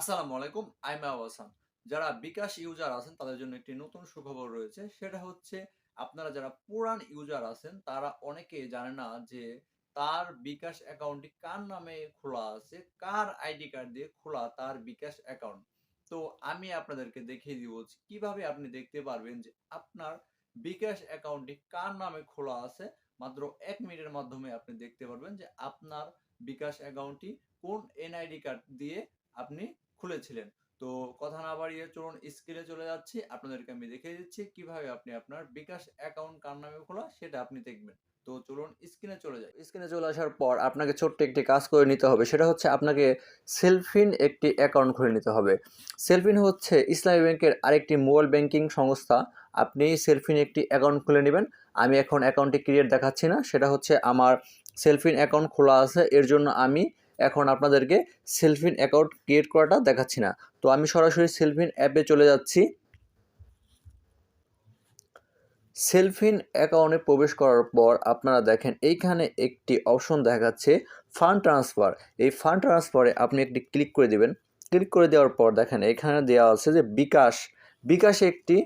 আসসালামু আলাইকুম আইমা আওয়াসান যারা বিকাশ ইউজার আছেন, তাদের জন্য একটি নতুন সুখবর রয়েছে। সেটা হচ্ছে, আপনারা যারা পুরান ইউজার আছেন, তারা অনেকে জানে না যে তার বিকাশ অ্যাকাউন্টটি কার নামে খোলা আছে, কার আইডি কার্ড দিয়ে খোলা তার বিকাশ অ্যাকাউন্ট। তো আমি আপনাদেরকে দেখিয়ে দিব কীভাবে আপনি দেখতে পারবেন যে আপনার বিকাশ অ্যাকাউন্টটি কার নামে খোলা আছে। মাত্র এক মিনিটের মাধ্যমে আপনি দেখতে পারবেন যে আপনার বিকাশ অ্যাকাউন্টটি কোন এনআইডি কার্ড দিয়ে আপনি খুলেছিলেন। তো কথা না বাড়িয়ে চলুন স্ক্রিনে চলে যাচ্ছি। আপনাদেরকে আমি দেখিয়ে দিচ্ছি কীভাবে আপনি আপনার বিকাশ অ্যাকাউন্ট কার নামে খোলা সেটা আপনি দেখবেন। তো চলুন স্ক্রিনে চলে যাই। স্ক্রিনে চলে আসার পর আপনাকে ছোট্ট একটি কাজ করে নিতে হবে। সেটা হচ্ছে আপনাকে সেলফিন একটি অ্যাকাউন্ট খুলে নিতে হবে। সেলফিন হচ্ছে ইসলামী ব্যাংকের আরেকটি মোবাইল ব্যাংকিং সংস্থা। আপনি সেলফিন একটি অ্যাকাউন্ট খুলে নেবেন। আমি এখন অ্যাকাউন্টটি ক্রিয়েট দেখাচ্ছি না। সেটা হচ্ছে আমার সেলফিন অ্যাকাউন্ট খোলা আছে। এর জন্য আমি এখন আপনাদেরকে সেলফিন অ্যাকাউন্ট ক্রিয়েট করাটা দেখাচ্ছি না। তো আমি সরাসরি সেলফিন অ্যাপে চলে যাচ্ছি। সেলফিন অ্যাকাউন্টে প্রবেশ করার পর আপনারা দেখেন, এইখানে একটি অপশন দেখাচ্ছে ফান্ড ট্রান্সফার এই ফান্ড ট্রান্সফারে আপনি একটি ক্লিক করে দিবেন। ক্লিক করে দেওয়ার পর দেখেন, এখানে দেওয়া আছে যে বিকাশ। বিকাশে একটি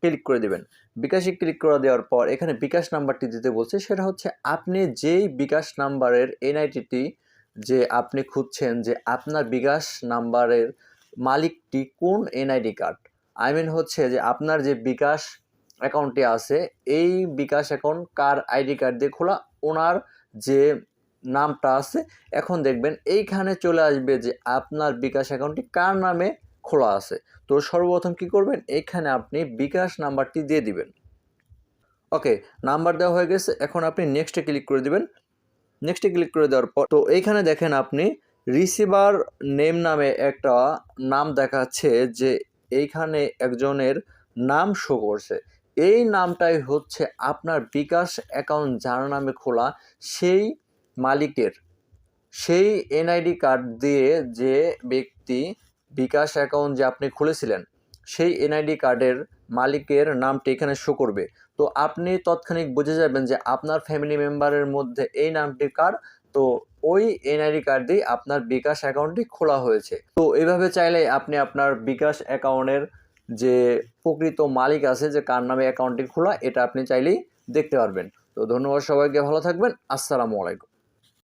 ক্লিক করে দিবেন। বিকাশে ক্লিক করে দেওয়ার পর এখানে বিকাশ নাম্বারটি দিতে বলছে, সেটা হচ্ছে আপনি যেই বিকাশ নাম্বারের এনআইটিটি যে আপনি খুঁজছেন যে আপনার বিকাশ নাম্বারের মালিকটি কোন এনআইডি কার্ড? আই মিন হচ্ছে যে আপনার যে বিকাশ অ্যাকাউন্টটি আছে, এই বিকাশ অ্যাকাউন্ট কার আইডি কার্ড দিয়ে খোলা? ওনার যে নামটা আছে, এখন দেখবেন এইখানে চলে আসবে যে আপনার বিকাশ অ্যাকাউন্টটি কার নামে খোলা আছে। তো সর্বপ্রথম কি করবেন? এখানে আপনি বিকাশ নাম্বারটি দিয়ে দিবেন। ওকে, নাম্বার দেওয়া হয়ে গেছে। এখন আপনি নেক্সটে ক্লিক করে দিবেন। নেক্সটে ক্লিক করে দেওয়ার পর, তো এইখানে দেখেন আপনি রিসিভার নেম নামে একটা নাম দেখাচ্ছে যে এইখানে একজনের নাম শো করছে। এই নামটাই হচ্ছে আপনার বিকাশ অ্যাকাউন্ট যার নামে খোলা সেই মালিকের, সেই এনআইডি কার্ড দিয়ে যে ব্যক্তি বিকাশ অ্যাকাউন্ট যে আপনি খুলেছিলেন, সেই এনআইডি কার্ডের মালিকের নামটি এখানে শো করবে। তো আপনি তৎক্ষণিক বুঝে যাবেন যে আপনার ফ্যামিলি মেম্বারের মধ্যে এই নামটি কার? তো ওই এনআইডি কার্ড দিয়ে আপনার বিকাশ অ্যাকাউন্টটি খোলা হয়েছে। তো এইভাবে চাইলে আপনি আপনার বিকাশ অ্যাকাউন্টের যে প্রকৃত মালিক আছে যে কার নামে অ্যাকাউন্টটি খোলা, এটা আপনি চাইলেই দেখতে পারবেন। তো ধন্যবাদ সবাইকে, ভালো থাকবেন। আসসালামু আলাইকুম।